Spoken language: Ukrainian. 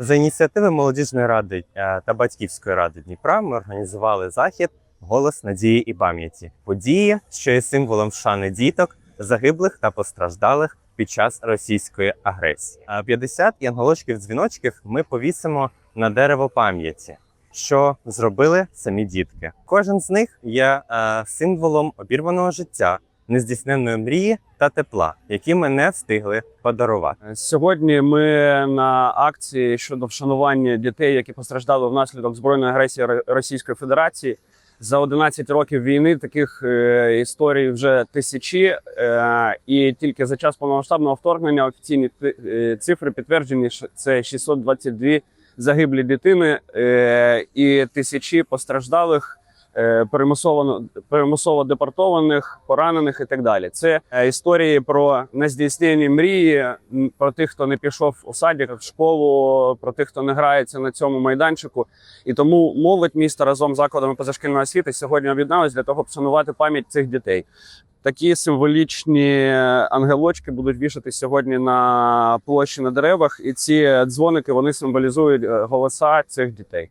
За ініціативи молодіжної ради е, та батьківської ради Дніпра ми організували захід Голос надії і пам'яті події, що є символом шани діток, загиблих та постраждалих під час російської агресії. А 50 янголочків-дзвіночків ми повісимо на дерево пам'яті, що зробили самі дітки. Кожен з них є е, символом обірваного життя, нездійсненної мрії та тепла, які ми не встигли подарувати. Сьогодні ми на акції щодо вшанування дітей, які постраждали внаслідок збройної агресії Російської Федерації. За 11 років війни таких е, історій вже тисячі, е, і тільки за час повномасштабного вторгнення офіційні е, цифри підтверджені, що це 622 загиблі дитини е, і тисячі постраждалих, е, примусово примусово депортованих, поранених і так далі. Це е, історії про нездійснені мрії, про тих, хто не пішов у садик, в школу, про тих, хто не грається на цьому майданчику. І тому молодь міста разом з закладами позашкільної освіти сьогодні об'єдналась для того, щоб вшанувати пам'ять цих дітей. Такі символічні ангелочки будуть вішати сьогодні на площі на деревах, і ці дзвоники вони символізують е, голоса цих дітей.